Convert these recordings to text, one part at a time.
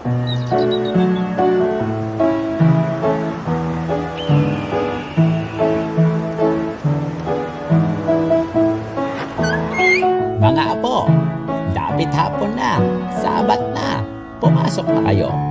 Mga apo, dapit hapon na, sabat na, pumasok na kayo.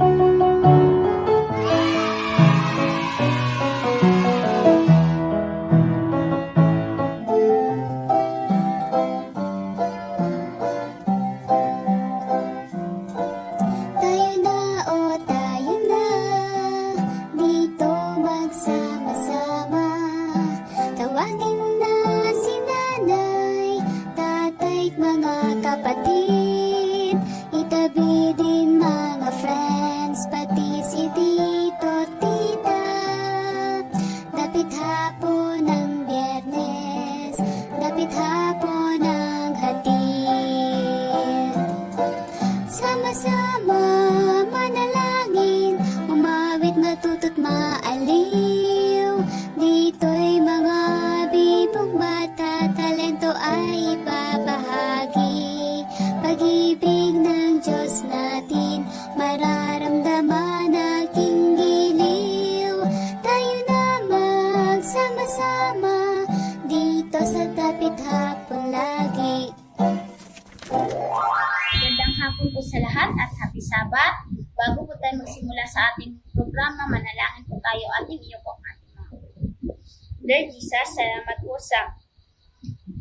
Dapit hapon ng biyernes. Dapit hapon Sabat. Bago po tayo magsimula sa ating programa, manalangin po tayo at iyo po ang Lord Jesus, salamat po sa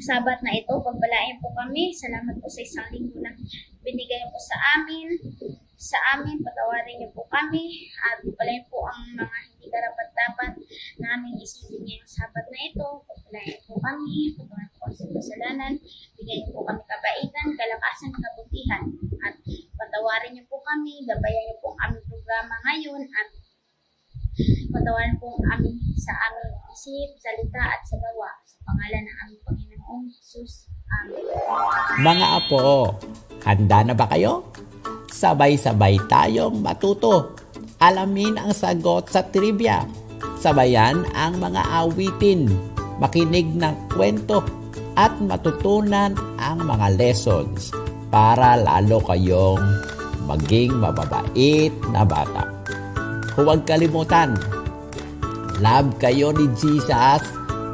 Sabat na ito. Pagbalain po kami. Salamat po sa isang linggo na binigay po sa amin. Sa amin, patawarin niyo po kami at palain po ang mga hindi karapat-dapat na aming isipin ngayong Sabat na ito. Pagpalain po kami, patawarin po sa kasalanan. Bigyan niyo po kami kabaitan, kalakasan, kabutihan. At patawarin niyo po kami, gabayan niyo po ang aming programa ngayon at patawarin po ang aming sa aming isip, salita at sa gawa. Sa pangalan ng aming Panginoong Jesus. Amen. Mga apo, handa na ba kayo? Sabay-sabay tayong matuto. Alamin ang sagot sa trivia. Sabayan ang mga awitin, makinig ng kwento, at matutunan ang mga lessons para lalo kayong maging mababait na bata. Huwag kalimutan, love kayo ni Jesus,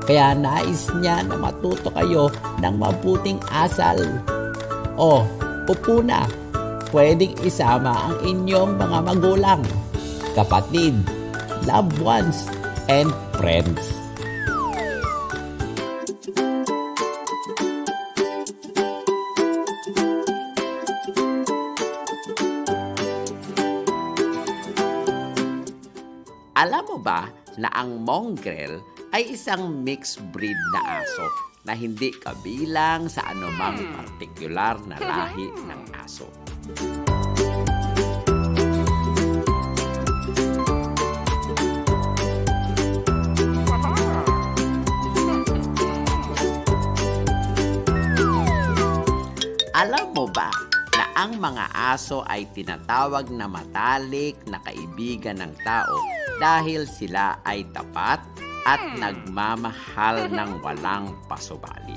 kaya nais niya na matuto kayo ng mabuting asal. O, upo na, pwedeng isama ang inyong mga magulang, kapatid, loved ones, and friends. Alam mo ba na ang mongrel ay isang mixed breed na aso na hindi kabilang sa anumang partikular na lahi ng aso. Ang mga aso ay tinatawag na matalik na kaibigan ng tao dahil sila ay tapat at nagmamahal ng walang pasubali.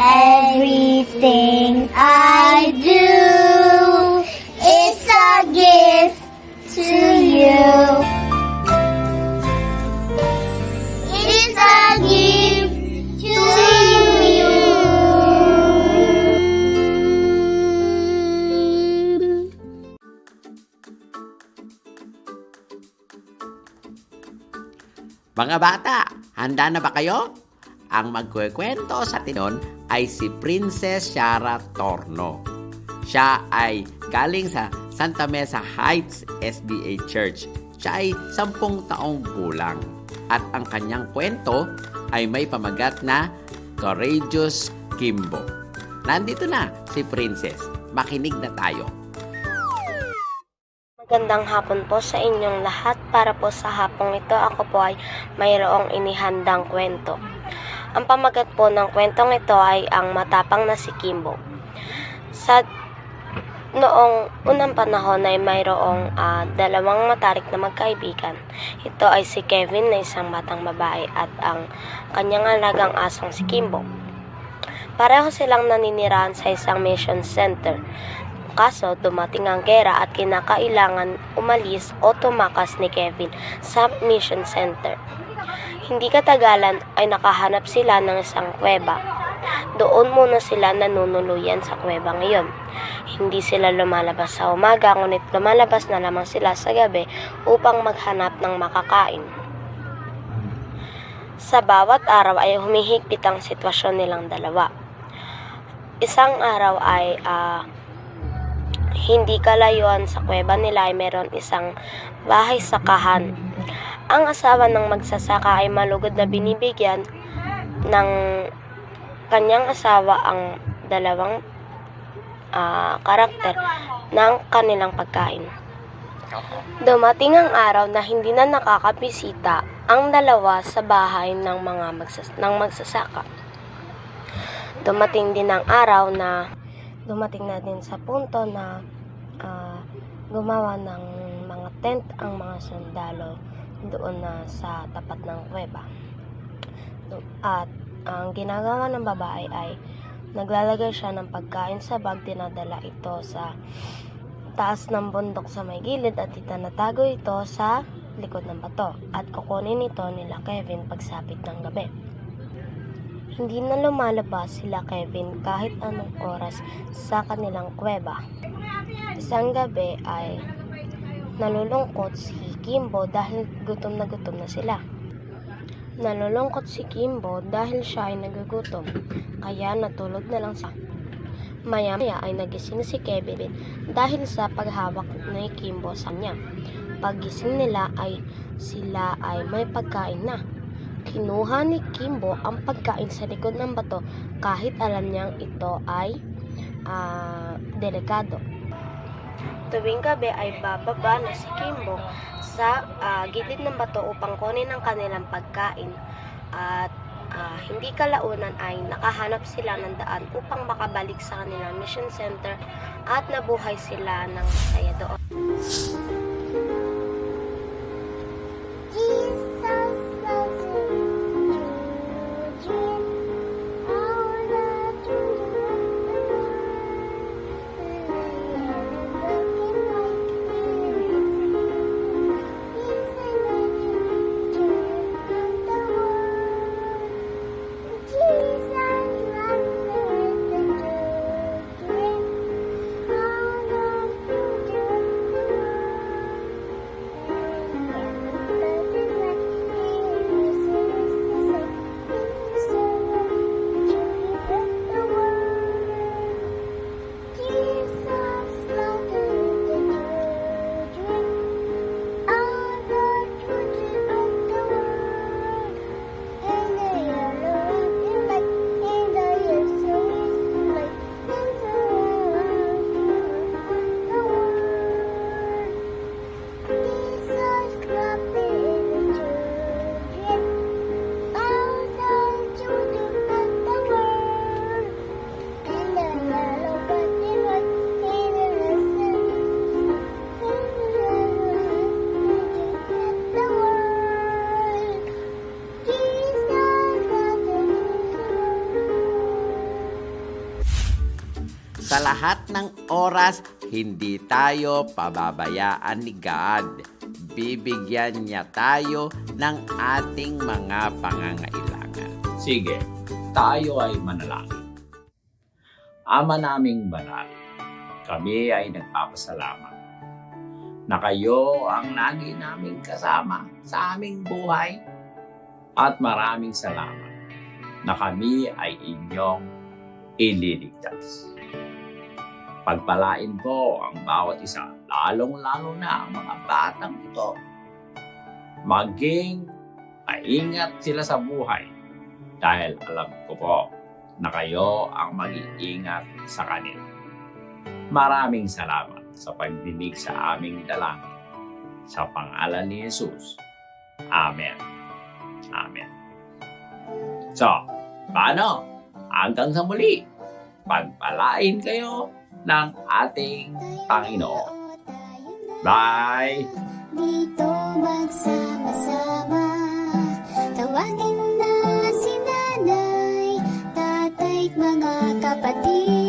everything I do, it's a gift to you. It's a gift to you. Mga bata, handa na ba kayo? Ang magkukwento sa tinon ay si Princess Shara Torno. Siya ay galing sa Santa Mesa Heights SDA Church. Siya ay sampung taong gulang. At ang kanyang kwento ay may pamagat na Courageous Kimbo. Nandito na si Princess. Makinig na tayo. Magandang hapon po sa inyong lahat. Para po sa hapong ito, ako po ay mayroong inihandang kwento. Ang pamagat po ng kwentong ito ay ang matapang na si Kimbo. Sa noong unang panahon ay mayroong ah, dalawang matarik na magkaibigan. Ito ay si Kevin na isang batang babae at ang kanyang alagang asong si Kimbo. Pareho silang naninirahan sa isang mission center. Kaso dumating ang gera at kinakailangan umalis o tumakas ni Kevin sa mission center. Hindi katagalan ay nakahanap sila ng isang kuweba. Doon muna sila nanunuluyan sa kuweba ngayon. Hindi sila lumalabas sa umaga ngunit lumalabas na lamang sila sa gabi upang maghanap ng makakain. Sa bawat araw ay humihigpit ang sitwasyon nilang dalawa. Isang araw ay ah, hindi kalayuan sa kuweba nila ay meron isang bahay sakahan. Ang asawa ng magsasaka ay malugod na binibigyan ng kanyang asawa ang dalawang ah, karakter ng kanilang pagkain. Dumating ang araw na hindi na nakakabisita ang dalawa sa bahay ng mga magsas- ng magsasaka. Dumating din ang araw na dumating na din sa punto na ah, gumawa ng mga tent ang mga sundalo doon na sa tapat ng kuweba. At ang ginagawa ng babae ay naglalagay siya ng pagkain sa bag, dinadala ito sa taas ng bundok sa may gilid at itanatago ito sa likod ng bato at kukunin ito nila Kevin pagsapit ng gabi. Hindi na lumalabas sila Kevin kahit anong oras sa kanilang kuweba. Isang gabi ay nalulungkot si Kimbo dahil gutom na gutom na sila. Nalulungkot si Kimbo dahil siya ay nagugutom, kaya natulog na lang siya. Maya-maya ay nagising si Kevin dahil sa paghawak ni Kimbo sa kanya. Paggising nila ay sila ay may pagkain na. Kinuha ni Kimbo ang pagkain sa likod ng bato kahit alam niyang ito ay ah, delikado. Tuwing gabi ay bababa na si Kimbo sa ah, gilid ng bato upang kunin ang kanilang pagkain at ah, hindi kalaunan ay nakahanap sila ng daan upang makabalik sa kanilang mission center at nabuhay sila ng masaya doon. Sa lahat ng oras, hindi tayo pababayaan ni God. Bibigyan niya tayo ng ating mga pangangailangan. Sige, tayo ay manalangin. Ama naming banal, kami ay nagpapasalamat na kayo ang lagi naming kasama sa aming buhay at maraming salamat na kami ay inyong ililigtas. Pagpalain po ang bawat isa, lalong-lalo na ang mga batang ito. Maging maingat sila sa buhay dahil alam ko po na kayo ang mag-iingat sa kanila. Maraming salamat sa pagdinig sa aming dalangin. Sa pangalan ni Jesus. Amen. Amen. So, paano? Hanggang sa muli, pagpalain kayo ng ating Panginoon. Bye! Dito magsama-sama Tawagin na si nanay Tatay't mga kapatid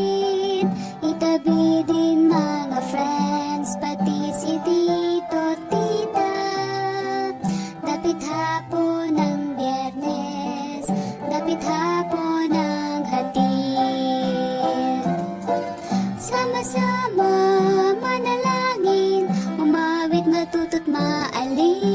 matuto't maaliw